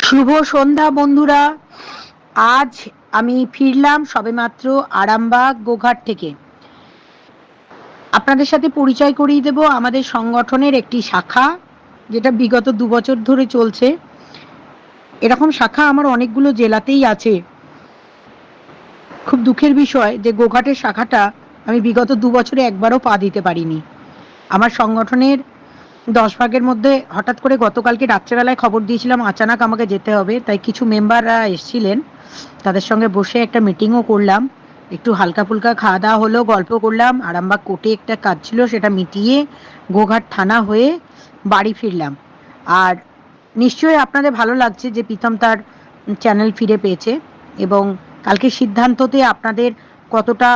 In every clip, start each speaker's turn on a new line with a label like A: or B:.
A: শুভ সন্ধ্যা, বন্ধুরা। আজ আমি ফিরলাম সবেমাত্র আরামবাগ গোঘাট থেকে। আপনাদের সাথে পরিচয় করিয়ে দেব আমাদের সংগঠনের একটি শাখা, যেটা বিগত দু বছর ধরে চলছে। এরকম শাখা আমার অনেকগুলো জেলাতেই আছে। খুব দুঃখের বিষয় যে গোঘাটের শাখাটা আমি বিগত দু বছরে একবারও পা দিতে পারিনি। আমার সংগঠনের দশ ভাগের মধ্যে হঠাৎ করে গতকালকে রাত্রেবেলায় খবর দিয়েছিলাম, আচানক আমাকে যেতে হবে। তাই কিছু মেম্বাররা এসছিলেন। তাদের সঙ্গে বসে একটা মিটিংও করলাম। একটু হালকা ফুলকা খাওয়া দাওয়া হলো, গল্প করলাম। আরামবাগ কোর্টে একটা কাজ ছিল, সেটা মিটিয়ে গোঘাট থানা হয়ে বাড়ি ফিরলাম। আর নিশ্চয়ই আপনাদের ভালো লাগছে যে প্রীতম তার চ্যানেল ফিরে পেয়েছে এবং কালকে সিদ্ধান্ততে আপনাদের কতটা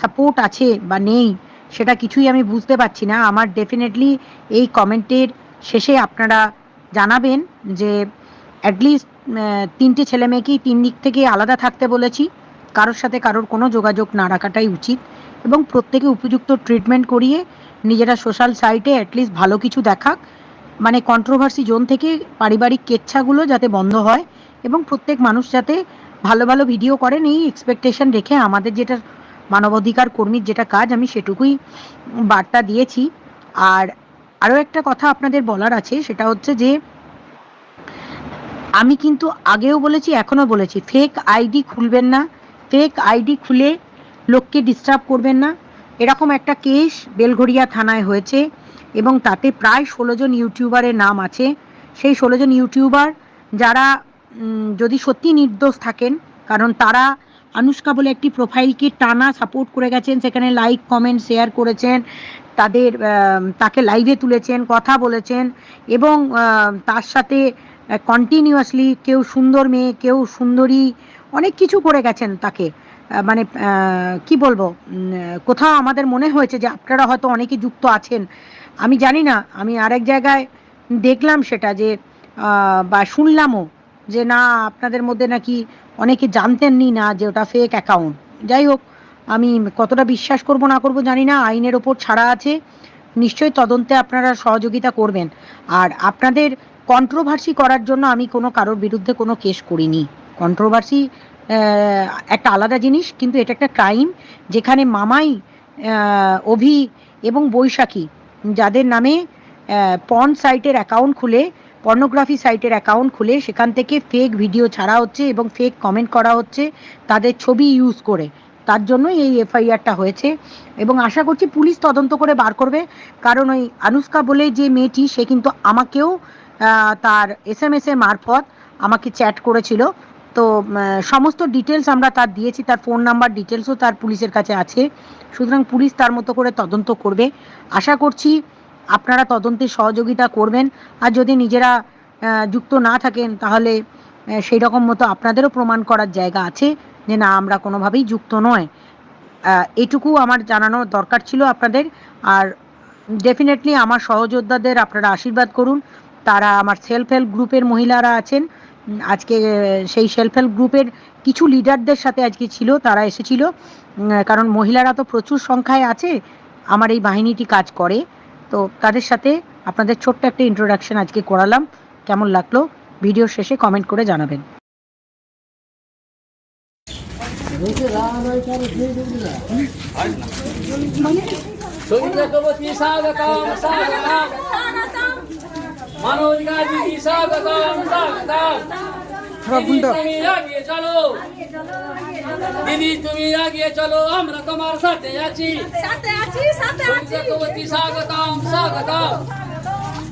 A: সাপোর্ট আছে বা নেই সেটা কিছুই আমি বুঝতে পারছি না। আমার ডেফিনেটলি এই কমেন্টের শেষে আপনারা জানাবেন যে অ্যাটলিস্ট তিনটে ছেলে মেয়েকেই তিন দিক থেকে আলাদা থাকতে বলেছি। কারোর সাথে কারোর কোনো যোগাযোগ না রাখাটাই উচিত। এবং প্রত্যেকে উপযুক্ত ট্রিটমেন্ট করিয়ে নিজেরা সোশ্যাল সাইটে অ্যাটলিস্ট ভালো কিছু দেখাক। মানে কন্ট্রোভার্সি জোন থেকে পারিবারিক কেচ্ছাগুলো যাতে বন্ধ হয়। এবং প্রত্যেক মানুষ যাতে ভালো ভালো ভিডিও করেন, এই এক্সপেকটেশন রেখে আমাদের যেটা মানবাধিকার কর্মীর যেটা কাজ, আমি সেটুকুই বার্তা দিয়েছি। আর আরও একটা কথা আপনাদের বলার আছে, সেটা হচ্ছে যে, আমি কিন্তু আগেও বলেছি, এখনও বলেছি ফেক আইডি খুলবেন না। ফেক আইডি খুলে লোককে ডিস্টার্ব করবেন না। এরকম একটা কেস বেলঘড়িয়া থানায় হয়েছে এবং তাতে প্রায় ষোলো জন ইউটিউবারের নাম আছে। সেই ষোলো জন ইউটিউবার যারা যদি সত্যি নির্দোষ থাকেন, কারণ তারা আনুষ্কা বলে একটি প্রোফাইলকে টানা সাপোর্ট করে গেছেন। সেখানে লাইক কমেন্ট শেয়ার করেছেন। তাদের তাকে লাইভে তুলেছেন, কথা বলেছেন এবং তার সাথে কন্টিনিউয়াসলি কেউ সুন্দর মেয়ে, কেউ সুন্দরী, অনেক কিছু করে গেছেন তাকে। মানে কি বলব? কোথাও আমাদের মনে হয়েছে যে আপনারা হয়তো অনেকে যুক্ত আছেন। আমি জানি না, আমি আরেক জায়গায় দেখলাম সেটা যে বা শুনলামও যে না, আপনাদের মধ্যে নাকি অনেকে জানতেননি না যে ওটা ফেক অ্যাকাউন্ট যাই হোক, আমি কতটা বিশ্বাস করব না করব জানি না, আইনের ওপর ছাড়া আছে। নিশ্চয়ই তদন্তে আপনারা সহযোগিতা করবেন। আর আপনাদের কন্ট্রোভার্সি করার জন্য আমি কোনো কারোর বিরুদ্ধে কোনো কেস করিনি। কন্ট্রোভার্সি একটা আলাদা জিনিস, কিন্তু এটা একটা ক্রাইম যেখানে মামাই অভি এবং বৈশাখী, যাদের নামে পন সাইটের অ্যাকাউন্ট খুলে পর্নোগ্রাফি সাইটের অ্যাকাউন্ট খুলে সেখান থেকে ফেক ভিডিও ছাড়া হচ্ছে এবং ফেক কমেন্ট করা হচ্ছে, তাদের ছবি ইউজ করে। তার জন্যই এই এফআইআরটা হয়েছে এবং আশা করছি পুলিশ তদন্ত করে বার করবে। কারণ ওই আনুষ্কা বলে যে মেয়েটি, সে কিন্তু আমাকেও তার এস এম এস এ মারফত আমাকে চ্যাট করেছিল। তো সমস্ত ডিটেলস আমরা তার দিয়েছি, তার ফোন নাম্বার ডিটেলসও তার পুলিশের কাছে আছে। সুতরাং পুলিশ তার মতো করে তদন্ত করবে। আশা করছি আপনারা তদন্তে সহযোগিতা করবেন। আর যদি নিজেরা যুক্ত না থাকেন, তাহলে সেই রকম মতো আপনাদেরও প্রমাণ করার জায়গা আছে যে না, আমরা কোনোভাবেই যুক্ত নয়। এটুকু আমার জানানোর দরকার ছিল আপনাদের। আর ডেফিনেটলি আমার সহযোদ্ধাদের আপনারা আশীর্বাদ করুন। তারা আমার সেলফ হেল্প গ্রুপের মহিলারা আছেন। আজকে, সেই সেলফ হেল্প গ্রুপের কিছু লিডারদের সাথে আজকে ছিল, তারা এসেছিল। কারণ মহিলারা তো প্রচুর সংখ্যায় আছে। আমার এই বাহিনীটি কাজ করে। তো তাদের সাথে আপনাদের ছোট্ট একটা ইন্ট্রোডাকশন আজকে করালাম। কেমন লাগল? ভিডিও শেষে কমেন্ট করে জানাবেন।
B: मनोज गाजी स्वागतम स्वागतम দিদি তুমি আগিয়ে চলো দিদি তুমি আগিয়ে চলো আমরা তোমার সাথে আছি
C: সাথে আছি সাথে আছি
B: চক্রবর্তী স্বাগতম স্বাগতম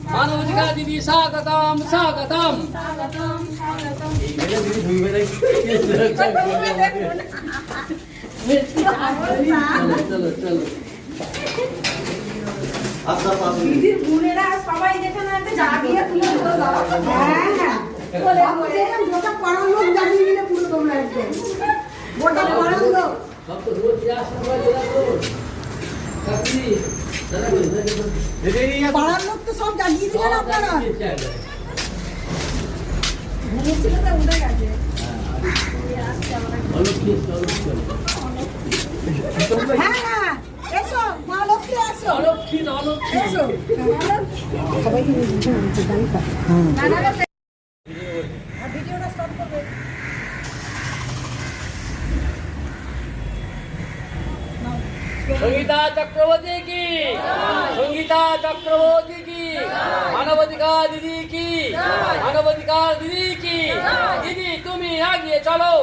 B: मनोज का दीदी स्वागतम स्वागतम চলো চলো
C: দিদির বোনেরা সবাই যেখানে আছে জাগিয়ে তুলে তুলে দাও। হ্যাঁ হ্যাঁ। বলে বলে গোটা পাড়ার লোক জাগিয়ে দিলে পুরো তোমরা একদম। গোটা পাড়ার লোক।
B: সব তো রোজ আসতে পারে
C: পাড়ার লোক তো সব জাগিয়ে দিলেন আপনারা। ঘুমোচ্ছিল তো উঠে গেছে। হ্যাঁ হ্যাঁ।
B: অলক্ষিত অলক্ষিত संगीता चक्रवर्ती की संगीता चक्रवर्ती की मानवाधिकार दीदी की मानवाधिकार दीदी की दीदी तुम्हें आगे चलो